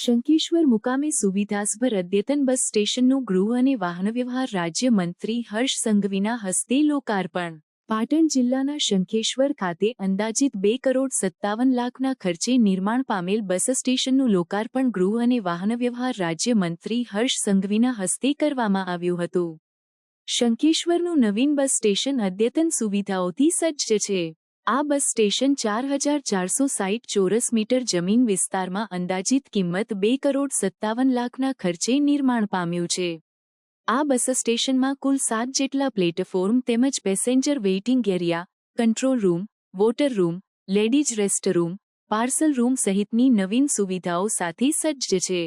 શંકેશ્વર મુકામે સુવિધાસભર અદ્યતન બસ સ્ટેશનનું ગૃહ અને વાહન વ્યવહાર રાજ્ય મંત્રી હર્ષ સંઘવીના હસ્તે લોકાર્પણ. પાટણ જિલ્લાના શંખેશ્વર ખાતે અંદાજિત બે કરોડ સત્તાવન લાખના ખર્ચે નિર્માણ પામેલ બસ સ્ટેશનનું લોકાર્પણ ગૃહ અને વાહન વ્યવહાર રાજ્ય મંત્રી હર્ષ સંઘવીના હસ્તે કરવામાં આવ્યું હતું. શંખેશ્વરનું નવીન બસ સ્ટેશન અદ્યતન સુવિધાઓથી સજ્જ છે. આ બસ સ્ટેશન ચાર હજાર ચારસો સાઠ ચોરસ મીટર જમીન વિસ્તારમાં અંદાજિત કિંમત બે કરોડ સત્તાવન લાખના ખર્ચે નિર્માણ પામ્યું છે. આ બસ સ્ટેશનમાં કુલ સાત જેટલા પ્લેટફોર્મ તેમજ passenger waiting area, control room, water room, ladies restroom parcel room સહિતની નવીન સુવિધાઓ સાથે સજ્જ છે.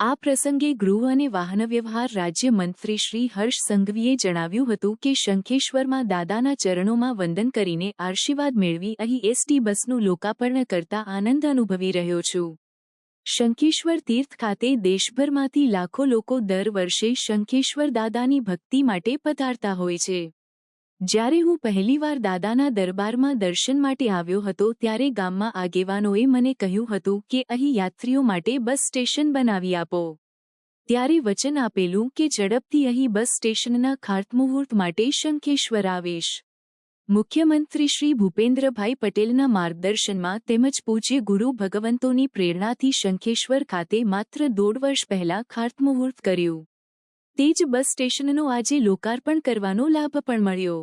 આ પ્રસંગે ગૃહ અને વાહનવ્યવહાર રાજ્ય મંત્રી શ્રી હર્ષ સંઘવીએ જણાવ્યું હતું કે શંખેશ્વરમાં દાદાના ચરણોમાં વંદન કરીને આશીર્વાદ મેળવી અહીં એસટી બસનું લોકાર્પણ કરતા આનંદ અનુભવી રહ્યો છું. શંખેશ્વર તીર્થ ખાતે દેશભરમાંથી લાખો લોકો દર વર્ષે શંખેશ્વર દાદાની ભક્તિ માટે પધારતા હોય છે. જ્યારે હું પહેલીવાર દાદાના દરબારમાં દર્શન માટે આવ્યો હતો ત્યારે ગામમાં આગેવાનોએ મને કહ્યું હતું કે અહીં યાત્રીઓ માટે બસ સ્ટેશન બનાવી આપો. ત્યારે વચન આપેલું કે ઝડપથી અહીં બસ સ્ટેશનના ખાતમુહૂર્ત માટે શંખેશ્વર આવેશ. મુખ્યમંત્રી શ્રી ભૂપેન્દ્રભાઈ પટેલના માર્ગદર્શનમાં તેમજ પૂજ્ય ગુરુ ભગવંતોની પ્રેરણાથી શંખેશ્વર ખાતે માત્ર દોઢ વર્ષ પહેલા ખાતમુહૂર્ત કર્યું. તે જ બસ સ્ટેશનનો આજે લોકાર્પણ કરવાનો લાભ પણ મળ્યો.